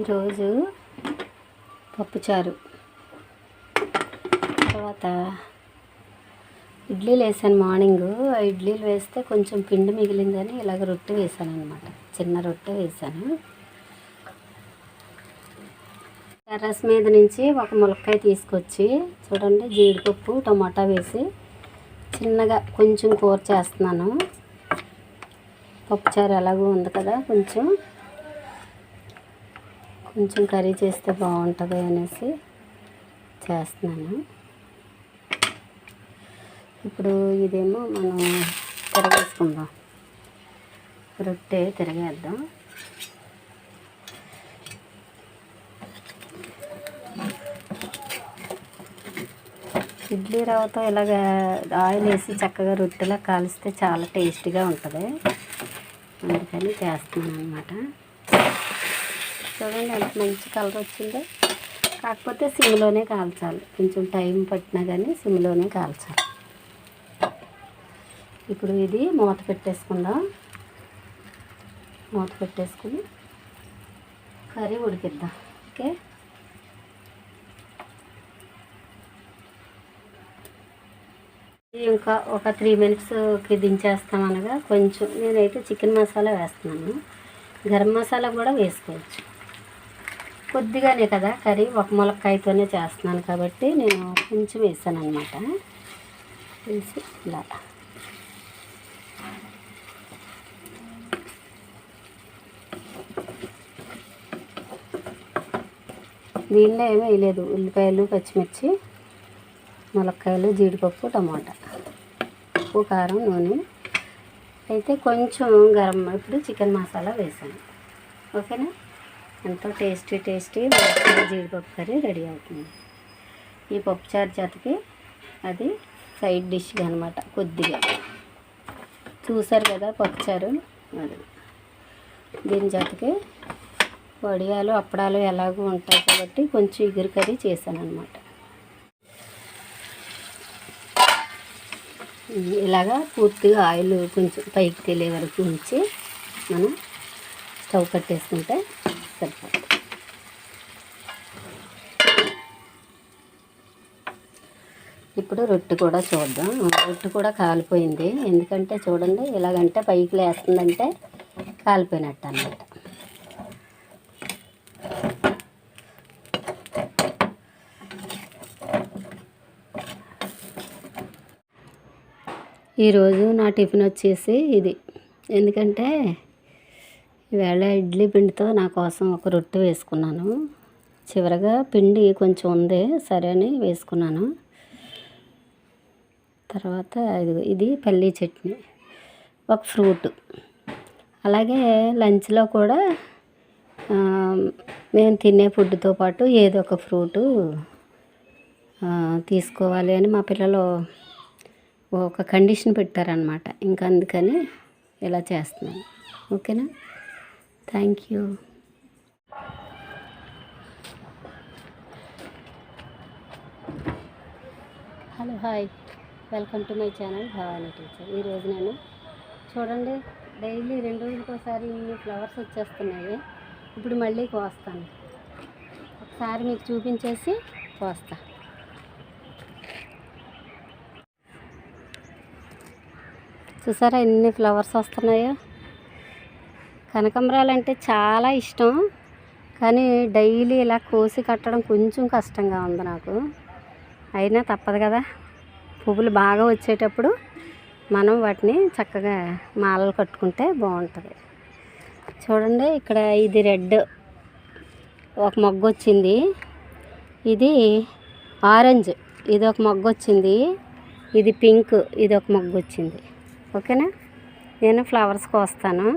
ఈరోజు పప్పుచారు. తర్వాత ఇడ్లీలు వేసాను మార్నింగ్. ఆ ఇడ్లీలు వేస్తే కొంచెం పిండి మిగిలిందని ఇలాగ రొట్టె వేసాను అనమాట చిన్న రొట్టె వేసాను. టెర్రస్ మీద నుంచి ఒక ములక్కాయ తీసుకొచ్చి చూడండి జీడిపప్పు టమాటా వేసి చిన్నగా కొంచెం కూర చేస్తున్నాను. పప్పుచారు ఎలాగో ఉంది కదా కొంచెం. కొంచెం కర్రీ చేస్తే బాగుంటుంది అనేసి చేస్తున్నాను. ఇప్పుడు ఇదేమో మనం తిరగేసుకుందాం. రొట్టె తిరగేద్దాం. ఇడ్లీ రవ్వతో ఇలాగ ఆయిల్ వేసి చక్కగా రొట్టెలా కాలిస్తే చాలా టేస్టీగా ఉంటుంది. అందుకని చేస్తున్నాను అనమాట చూడండి ఎంత మంచి కలర్ వచ్చిందో. కాకపోతే సిమ్లోనే కాల్చాలి. కొంచెం టైం పట్టినా కానీ సిమ్లోనే కాల్చాలి. ఇప్పుడు ఇది మూత పెట్టేసుకుందాం. మూత పెట్టేసుకుని కర్రీ ఉడికిద్దాం. ఓకే? ఇంకా ఒక త్రీ మినిట్స్కి దించేస్తాం అనగా కొంచెం నేనైతే చికెన్ మసాలా వేస్తున్నాను. గరం మసాలా కూడా వేసుకోవచ్చు. కొద్దిగానే కదా కర్రీ ఒక ములక్కాయతోనే చేస్తున్నాను కాబట్టి నేను కొంచెం వేసాను అనమాట వేసి ఇలా. దీనిలో ఏమీ వేయలేదు. ఉల్లిపాయలు పచ్చిమిర్చి ములక్కాయలు జీడిపప్పు టమాటా. ఉప్పు కారం నూనె. అయితే కొంచెం గరం ఇప్పుడు చికెన్ మసాలా వేసాను. ఓకేనా? ఎంతో టేస్టీ టేస్టీ జీడిపప్పు కర్రీ రెడీ అవుతుంది. ఈ పప్పుచారు చేతకి అది సైడ్ డిష్గా అనమాట కొద్దిగా. చూసారు కదా పప్పుచారు అది. దీని చేతకి వడియాలు అప్పడాలు ఎలాగో ఉంటాయి కాబట్టి కొంచెం ఇగురు కర్రీ చేశాను అనమాట ఇలాగా పూర్తిగా ఆయిల్ కొంచెం పైకి తెలియ వరకు ఉంచి మనం స్టవ్ కట్టేసుకుంటే సరిపోతుంది. ఇప్పుడు రొట్టె కూడా చూద్దాం. రొట్టె కూడా కాలిపోయింది. ఎందుకంటే చూడండి ఇలాగంటే పైకి లేస్తుందంటే కాలిపోయినట్టు అన్నమాట. ఈరోజు నా టిఫిన్ వచ్చేసి ఇది. ఎందుకంటే ఈవేళ ఇడ్లీ పిండితో నా కోసం ఒక రొట్టె వేసుకున్నాను. చివరగా పిండి కొంచెం ఉంది సరే అని వేసుకున్నాను. తర్వాత ఇది ఇది పల్లీ చట్నీ ఒక ఫ్రూట్. అలాగే లంచ్లో కూడా మేము తినే ఫుడ్తో పాటు ఏదో ఒక ఫ్రూటు తీసుకోవాలి అని మా పిల్లలు ఒక కండిషన్ పెట్టారనమాట ఇంకా అందుకని ఇలా చేస్తున్నాను. ఓకేనా? Thank you hello hi welcome to my channel Bhavani teacher ఈరోజు నేను చూడండి డైలీ రెండు రోజులకోసారి ఇన్ని ఫ్లవర్స్ వచ్చేస్తున్నాయి. ఇప్పుడు మళ్ళీ కోస్తాను. ఒకసారి మీకు చూపించేసి కోస్తా. చూసారా ఎన్ని ఫ్లవర్స్ వస్తున్నాయో? కనకంబరాలు అంటే చాలా ఇష్టం. కానీ డైలీ ఇలా కోసి కట్టడం కొంచెం కష్టంగా ఉంది నాకు. అయినా తప్పదు కదా. పువ్వులు బాగా వచ్చేటప్పుడు మనం వాటిని చక్కగా మాలలు కట్టుకుంటే బాగుంటుంది. చూడండి ఇక్కడ ఇది రెడ్ ఒక మొగ్గ వచ్చింది. ఇది ఆరెంజ్ ఇది ఒక మొగ్గ వచ్చింది. ఇది పింక్ ఇది ఒక మొగ్గ వచ్చింది. ఓకేనా? నేను ఫ్లవర్స్ కోస్తాను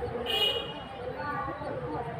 Thank you.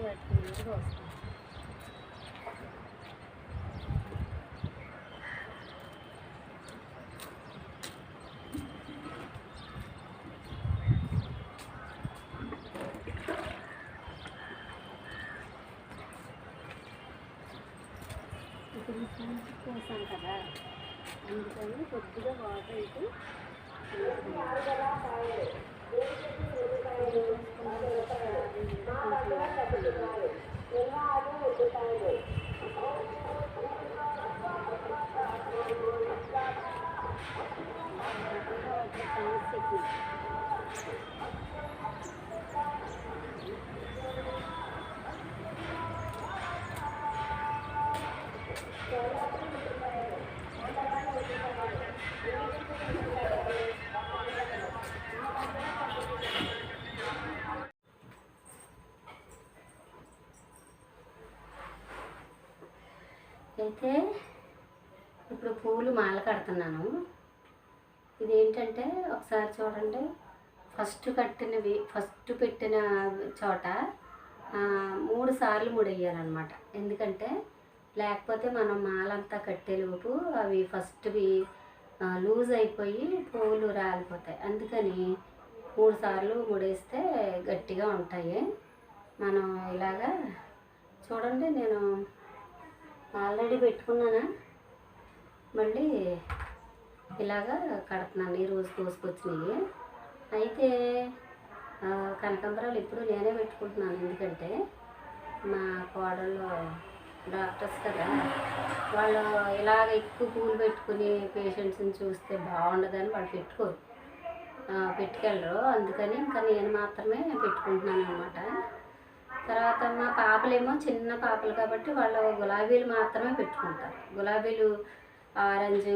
నీట్గా వస్తుంది ఇప్పుడు పోసాం కదా అందుకని కొద్దిగా వాటర్ అయితే అయితే ఇప్పుడు పూలు మాల కడుతున్నాను. ఇదేంటంటే ఒకసారి చూడండి. ఫస్ట్ కట్టినవి ఫస్ట్ పెట్టిన చోట మూడు సార్లు ముడేయాలన్నమాట ఎందుకంటే లేకపోతే మనం మాలంతా కట్టేలోపు అవి ఫస్ట్వి లూజ్ అయిపోయి పూలు రాలిపోతాయి. అందుకని మూడు సార్లు ముడేస్తే గట్టిగా ఉంటాయి. మనం ఇలాగా చూడండి నేను ఆల్రెడీ పెట్టుకున్నానా? మళ్ళీ ఇలాగా కడుతున్నాను ఈ రోజు కోసుకొచ్చినవి. అయితే కనకంబరాలు కనకాంబరాలు ఇప్పుడు నేనే పెట్టుకుంటున్నాను. ఎందుకంటే మా కోడళ్ళు డాక్టర్స్ కదా వాళ్ళు ఇలాగ ఎక్కువ పూలు పెట్టుకుని పేషెంట్స్ని చూస్తే బాగుండదని వాళ్ళు పెట్టుకోరు. పెట్టుకెళ్ళరు. అందుకని ఇంకా నేను మాత్రమే పెట్టుకుంటున్నాను అనమాట తర్వాత మా పాపలేమో చిన్న పాపలు కాబట్టి వాళ్ళు గులాబీలు మాత్రమే పెట్టుకుంటారు. గులాబీలు ఆరెంజ్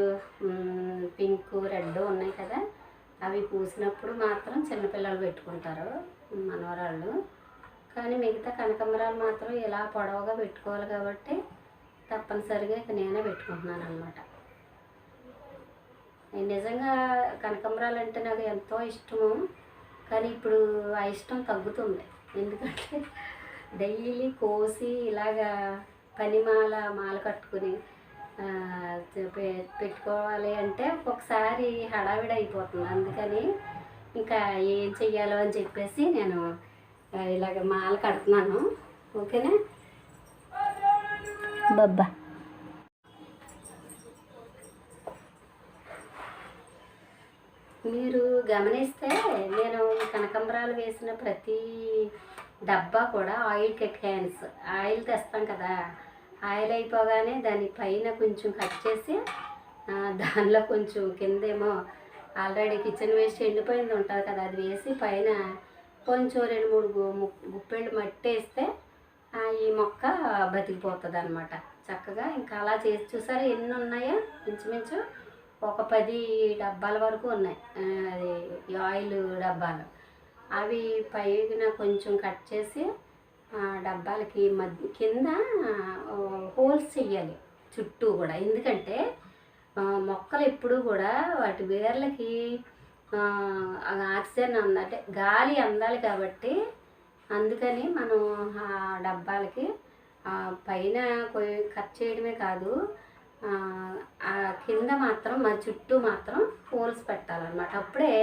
పింక్ రెడ్ ఉన్నాయి కదా అవి పూసినప్పుడు మాత్రం చిన్నపిల్లలు పెట్టుకుంటారు మనవరాళ్ళు. కానీ మిగతా కనకాంబరాలు మాత్రం ఇలా పొడవుగా పెట్టుకోవాలి కాబట్టి తప్పనిసరిగా ఇక నేనే పెట్టుకుంటున్నాను అనమాట నిజంగా కనకాంబరాలు అంటే నాకు ఎంతో ఇష్టము కానీ ఇప్పుడు ఆ ఇష్టం తగ్గుతుంది. ఎందుకంటే డైలీ కోసి ఇలాగా పనిమాల మాల కట్టుకుని పెట్టుకోవాలి అంటే ఒక్కొక్కసారి హడావిడి అయిపోతుంది. అందుకని ఇంకా ఏం చెయ్యాలో అని చెప్పేసి నేను ఇలాగ మాల కడుతున్నాను. ఓకేనా? బబ్బా. మీరు గమనిస్తే నేను కనకంబరాలు వేసిన ప్రతి డబ్బా కూడా ఆయిల్ కెట్ క్యాన్స్ ఆయిల్ తెస్తాం కదా. ఆయిల్ అయిపోగానే దాని పైన కొంచెం కట్ చేసి దానిలో కొంచెం కిందేమో ఆల్రెడీ కిచెన్ వేస్ట్ ఎండిపోయింది ఉంటుంది కదా అది వేసి పైన కొంచెం రెండు మూడు గుప్పెళ్ళు మట్టి వేస్తే ఈ మొక్క బతికిపోతుంది అనమాట చక్కగా ఇంకా అలా చేసి చూసారా ఎన్ని ఉన్నాయో? ఇంచుమించు ఒక పది డబ్బాల వరకు ఉన్నాయి. అది ఈ ఆయిల్ డబ్బాలు. అవి పైన కొంచెం కట్ చేసి ఆ, డబ్బాలకి మధ్య కింద హోల్స్ చెయ్యాలి. చుట్టూ కూడా. ఎందుకంటే మొక్కలు ఎప్పుడూ కూడా వాటి వేర్లకి ఆక్సిజన్ అంద అంటే గాలి అందాలి కాబట్టి అందుకని మనం ఆ డబ్బాలకి పైన కొయ్- కట్ చేయడమే కాదు ఆ, కింద మాత్రం మన చుట్టూ మాత్రం హోల్స్ పెట్టాలన్నమాట. అప్పుడే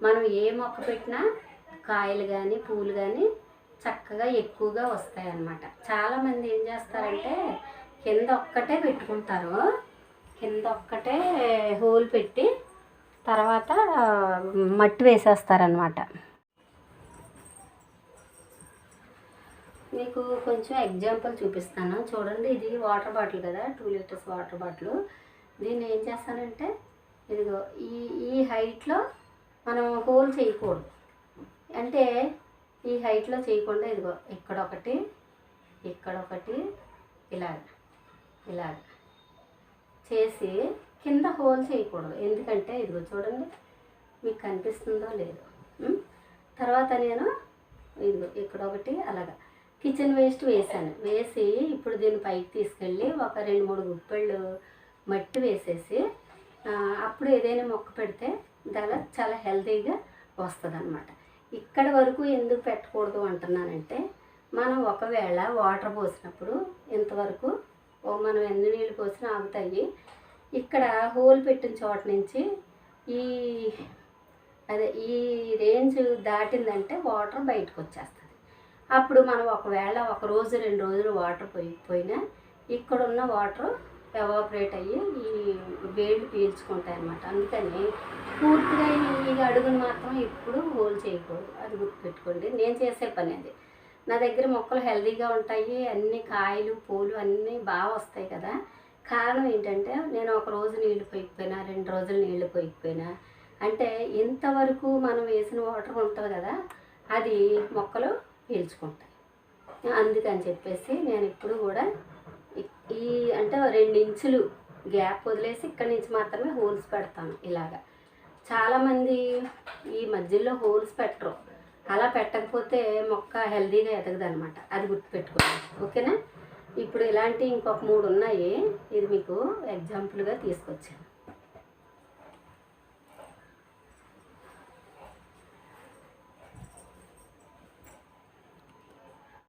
మనం ఏ మొక్క పెట్టినా కాయలు కానీ పూలు కానీ చక్కగా ఎక్కువగా వస్తాయి అన్నమాట చాలామంది ఏం చేస్తారంటే కింద ఒక్కటే పెట్టుకుంటారు. కింద ఒక్కటే హోల్ పెట్టి తర్వాత మట్టి వేసేస్తారనమాట మీకు కొంచెం ఎగ్జాంపుల్ చూపిస్తాను. చూడండి ఇది వాటర్ బాటిల్ కదా టూ లీటర్స్ వాటర్ బాటిల్. దీన్ని ఏం చేస్తానంటే ఇదిగో ఈ ఈ హైట్లో మనం హోల్ చేయకూడదు. అంటే ఈ హైట్లో చేయకుండా ఇదిగో ఇక్కడ ఒకటి ఇక్కడ ఒకటి ఇలాగ ఇలాగ. చేసి కింద హోల్ చేయకూడదు. ఎందుకంటే ఇదిగో చూడండి మీకు కనిపిస్తుందో లేదో. తర్వాత నేను ఇదిగో ఇక్కడ ఒకటి అలాగా. కిచెన్ వేస్ట్ వేసాను. వేసి ఇప్పుడు దీన్ని పైకి తీసుకెళ్ళి ఒక రెండు మూడు గుప్పెళ్ళు మట్టి వేసేసి అప్పుడు ఏదైనా మొక్క పెడితే దాని చాలా హెల్తీగా వస్తుంది అనమాట ఇక్కడ వరకు ఎందుకు పెట్టకూడదు అంటున్నానంటే మనం ఒకవేళ వాటర్ పోసినప్పుడు ఇంతవరకు మనం ఎన్ని నీళ్ళు పోసినా ఆగుతాయి. ఇక్కడ హోల్ పెట్టిన చోట నుంచి ఈ అదే ఈ రేంజ్ దాటిందంటే వాటర్ బయటకు వచ్చేస్తుంది. అప్పుడు మనం ఒకవేళ ఒక రోజు రెండు రోజులు వాటర్ పోయకపోయినా ఇక్కడ ఉన్న వాటర్ ఎవాపరేట్ అయ్యి ఈ వేళ్ళు పీల్చుకుంటాయి అన్నమాట. అందుకని పూర్తిగా ఈ అడుగును మాత్రం ఎప్పుడు హోల్ చేయకూడదు. అది గుర్తుపెట్టుకోండి. నేను చేసే పని అది. నా దగ్గర మొక్కలు హెల్దీగా ఉంటాయి అన్ని కాయలు పూలు అన్నీ బాగా వస్తాయి కదా. కారణం ఏంటంటే నేను ఒక రోజు నీళ్ళు పోయిపోయినా రెండు రోజులు నీళ్ళు పోయిపోయినా అంటే ఇంతవరకు మనం వేసిన వాటర్ ఉంటుంది కదా అది మొక్కలు పీల్చుకుంటాయి. అందుకని చెప్పేసి నేను ఇప్పుడు కూడా ఈ- అంటే రెండు ఇంచులు గ్యాప్ వదిలేసి ఇక్కడి నుంచి మాత్రమే హోల్స్ పెడతాను ఇలాగా. చాలామంది ఈ మధ్యలో హోల్స్ పెట్టరు. అలా పెట్టకపోతే మొక్క హెల్దీగా ఎదగదు అనమాట అది గుర్తుపెట్టుకోండి. ఓకేనా? ఇప్పుడు ఇలాంటి ఇంకొక మూడు ఉన్నాయి. ఇది మీకు ఎగ్జాంపుల్గా తీసుకొచ్చాను.